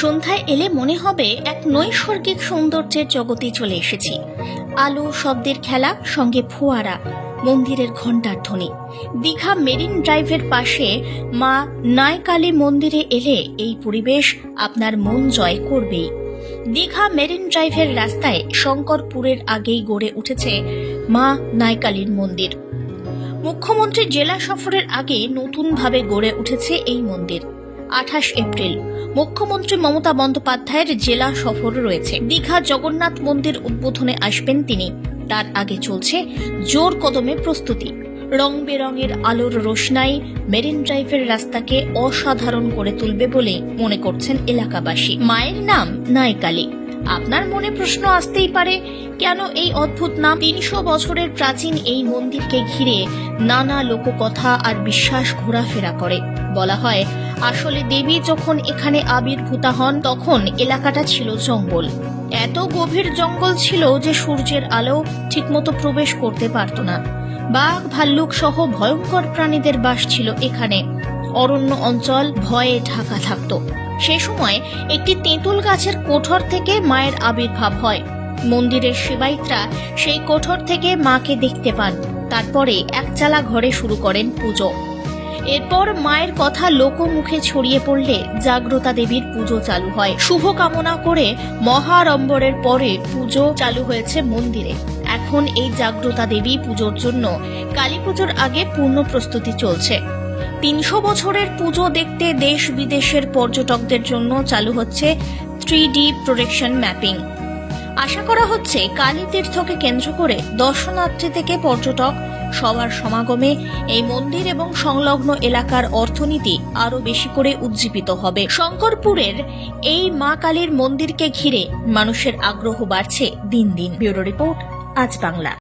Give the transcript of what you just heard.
সন্ধ্যায় এলে মনে হবে এক নৈসর্গিক সৌন্দর্যের জগতে চলে এসেছি। আলো, শব্দের খেলা, সঙ্গে ফোয়ারা, মন্দিরের ঘণ্টার ধ্বনি। দীঘা মেরিন ড্রাইভের পাশে মা নায়কালী মন্দিরে এলে এই পরিবেশ আপনার মন জয় করবেই। দীঘা মেরিন ড্রাইভের রাস্তায় শঙ্করপুরের আগেই গড়ে উঠেছে মা নায়কালীর মন্দির। মুখ্যমন্ত্রী জেলা সফরের আগে নতুনভাবে গড়ে উঠেছে এই মন্দির। আঠাশ এপ্রিল। মুখ্যমন্ত্রী মমতা বন্দ্যোপাধ্যায়ের জেলা সফর রয়েছে। দীঘা জগন্নাথ মন্দির উদ্বোধনে আসবেন তিনি। তার আগে চলছে জোর কদমে প্রস্তুতি। রং বেরঙের আলোর রোশনাই মেরিন ড্রাইভের রাস্তাকে অসাধারণ করে তুলবে বলে মনে করছেন এলাকাবাসী। মায়ের নাম নায়কালী। আপনার মনে প্রশ্ন আসতেই পারে, কেন এই অদ্ভুত নাম? তিনশো বছরের প্রাচীন এই মন্দিরকে ঘিরে নানা লোককথা আর বিশ্বাস ঘোরাফেরা করে। বলা হয় আসলে দেবী যখন এখানে আবির্ভূতা হন, তখন এলাকাটা ছিল জঙ্গল। এত গভীর জঙ্গল ছিল যে সূর্যের আলো ঠিকমতো প্রবেশ করতে পারত না। বাঘ, ভাল্লুক সহ ভয়ঙ্কর প্রাণীদের বাস ছিল এখানে। অরণ্য অঞ্চল ভয়ে ঢাকা থাকত। সে সময় একটি তেঁতুল গাছের কোঠর থেকে মায়ের আবির্ভাব হয়। মন্দিরের সেবায়িতরা সেই কোঠর থেকে মাকে দেখতে পান। তারপরে একচালা ঘরে শুরু করেন পুজো। এরপর মায়ের কথা লোকমুখে ছড়িয়ে পড়লে জাগ্রতা দেবীর পুজো চালু হয়। শুভ কামনা করে মহারম্বরের পরে পুজো চালু হয়েছে মন্দিরে। এখন এই জাগ্রতা দেবী পুজোর জন্য কালী পুজোর আগে পূর্ণ প্রস্তুতি চলছে। তিনশো বছরের পুজো দেখতে দেশ বিদেশের পর্যটকদের জন্য চালু হচ্ছে থ্রি ডি প্রোডেকশন ম্যাপিং। আশা করা হচ্ছে কালী তীর্থকে কেন্দ্র করে দর্শনার্থী থেকে পর্যটক সবার সমাগমে এই মন্দির এবং সংলগ্ন এলাকার অর্থনীতি আরও বেশি করে উজ্জীবিত হবে। শঙ্করপুরের এই মা কালীর মন্দিরকে ঘিরে মানুষের আগ্রহ বাড়ছে দিন দিন। ব্যুরো রিপোর্ট, আজ বাংলা।